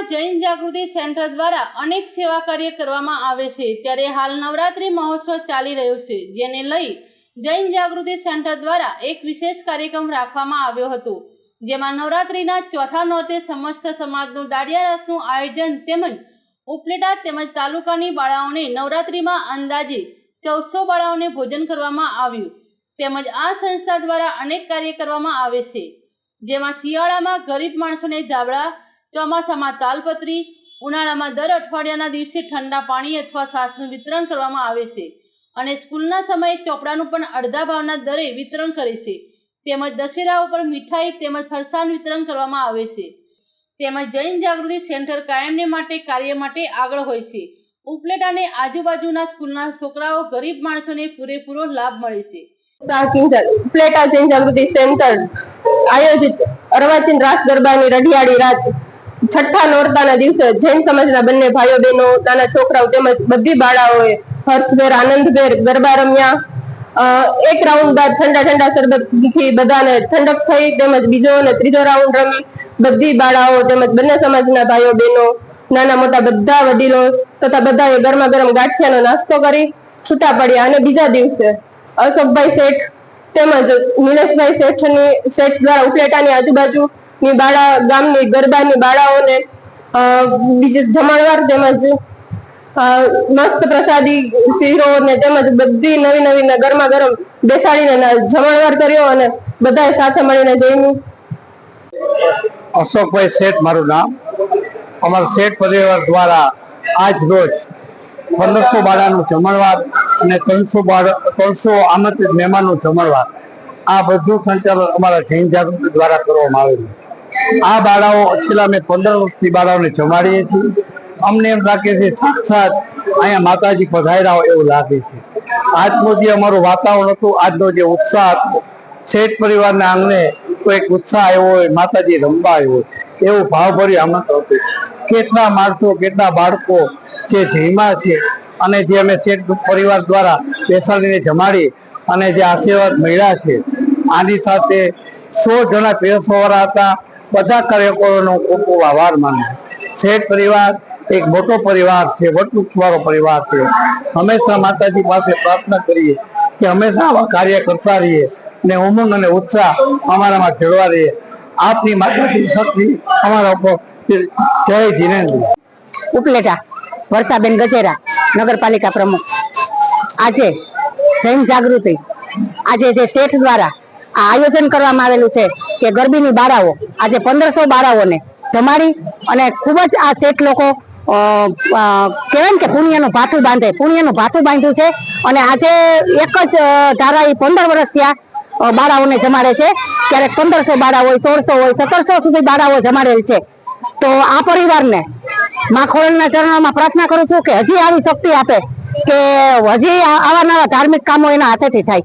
ઉપલેટામાં જૈન જાગૃતિ centre દ્વારા અનેક સેવા કાર્ય કરવામાં આવે છે. ત્યારે હાલ નવરાત્રિ મહોત્સવ ચાલી રહ્યો છે, જેને લઈ જૈન જાગૃતિ સેન્ટર દ્વારા એક વિશેષ કાર્યક્રમ રાખવામાં આવ્યો હતો. જેમાં નવરાત્રિના ચોથા નોરતે સમસ્ત સમાજનું દાડિયા રાસનું આયોજન તેમજ ઉપલેટા તેમજ તાલુકાની બાળાઓને નવરાત્રિમાં અંદાજે ચૌદસો બાળાઓને ભોજન કરવામાં આવ્યું. તેમજ આ સંસ્થા દ્વારા અનેક કાર્ય કરવામાં આવે છે. જેમાં શિયાળામાં ગરીબ માણસોને ધાબળા ચોમાસામાં તાલપત્રી, ઉનાળામાં દર અઠવાડિયાના દિવસે ઠંડા પાણી અથવા છાશનું વિતરણ કરવામાં આવે છે અને સ્કૂલના સમયે ચોપડાનું પણ અડધા ભાવના દરે વિતરણ કરે છે. તેમજ દશેરા ઉપર મીઠાઈ તેમજ ફરસાણ વિતરણ કરવામાં આવે છે. તેમજ જૈન જાગૃતિ સેન્ટર કાયમને માટે કાર્ય માટે આગળ હોય છે. ઉપલેટાને આજુબાજુના સ્કૂલના છોકરાઓ ગરીબ માણસોને પૂરેપૂરો લાભ મળે છે. ઉપલેટા જૈન જાગૃતિ સેન્ટર આયોજિત અરવાચીન રાસ ગરબાની રઢિયાળી રાત છઠ્ઠા નોરતાના દિવસે જૈન સમાજના બંને ભાઈઓ બહેનો નાના છોકરાઓ તેમજ બધી બાળાઓએ હર્ષભેર આનંદભેર ગરબા રમ્યા. એક રાઉન્ડ બાદ ઠંડા ઠંડા શરબતથી બધાને ઠંડક થઈ તેમજ બીજો અને ત્રીજો રાઉન્ડ રમી. બધી બાળાઓ તેમજ બંને સમાજના ભાઈઓ બહેનો નાના મોટા બધા વડીલો તથા બધાએ ગરમા ગરમ ગાંઠિયાનો નાસ્તો કરી છૂટા પડ્યા અને બીજા દિવસે અશોકભાઈ શેઠ તેમજ નિલેશભાઈ શેઠની શેઠ દ્વારા ઉપલેટાની આજુબાજુની બાળા, ગામની ગરબાની બાળાઓને બીજે જમણવાર તેમજ મસ્ત પ્રસાદી, શીરો ને તેમજ બધી નવી નવી ને ગરમા ગરમ બેસાડીને ના- જમણવાર કર્યો અને બધાએ સાથે મળીને જમ્યું. અશોકભાઈ શેઠ મારું નામ. અમારા શેઠ પરિવાર દ્વારા આજ રોજ પંદરસો બાળાનું જમણવાર અને ત્રણસો બાળ, ત્રણસો આમંત્રિત મહેમાનનું જમણવાર આ બધું સંચાલન અમારા જૈન જાગૃતિ દ્વારા કરવામાં આવેલું. આ બાળાઓ છેલ્લા અમે પંદર વર્ષથી બાળાઓને જમાડીએ છીએ. અમને એમ લાગે છે સાક્ષાત અહીંયા માતાજી પધાર્યા હોય એવું લાગે છે. આજનો જે અમારું વાતાવરણ હતું, આજનો જે ઉત્સાહ હતો, શેઠ પરિવારના આંગણે કોઈક ઉત્સાહ આવ્યો હોય, માતાજી રમવા આવ્યો હોય, એવું ભાવભર્યું આમંત્રણ હતું. કેટલા માણસો, કેટલા બાળકો જે જયમાં છે અને જે અમે શેઠ પરિવાર દ્વારા બેસાડીને જમાડી અને જે આશીર્વાદ મળ્યા છે, આની સાથે સો જણા પીરસવાવાળા હતા. બધા કાર્યકરોનો ખૂબ ખૂબ આભાર માનું શેઠ પરિવાર, એક મોટો પરિવાર છે વટવૃક્ષ વાળો પરિવાર છે. હંમેશા માતાજી પાસે પ્રાર્થના કરીએ કે હંમેશા આવા કાર્ય કરતા રહીએ ને ઉમંગ અને ઉત્સાહ અમારામાં જળવા રહીએ. આપની માતાજી શક્તિ અમારા ઉપર જય જીનેન્દ્ર. ઉપલેટા, વર્ષાબેન ગજેરા, નગરપાલિકા પ્રમુખ. આજે જૈન જાગૃતિ આજે જે શેઠ દ્વારા આ આયોજન કરવામાં આવેલું છે કે ગરબીની બાળાઓ આજે પંદરસો બાળાઓને જમાડી અને ખૂબ જ આ શેઠ લોકો કહેવાય કે પુણ્યનું ભાથું બાંધે, પુણ્યનું ભાથું બાંધ્યું છે અને આજે એક જ ધારા એ પંદર વર્ષ ત્યાં બાળાઓને જમાડે છે. ક્યારેક પંદરસો બાળા હોય, સોળસો હોય, સત્તરસો સુધી બાળાઓ જમાડેલ છે. તો આ પરિવારને મા ખોરલના ચરણોમાં પ્રાર્થના કરું છું કે હજી આવી શક્તિ આપે, કે હજી આવા નવા ધાર્મિક કામો એના હાથેથી થાય.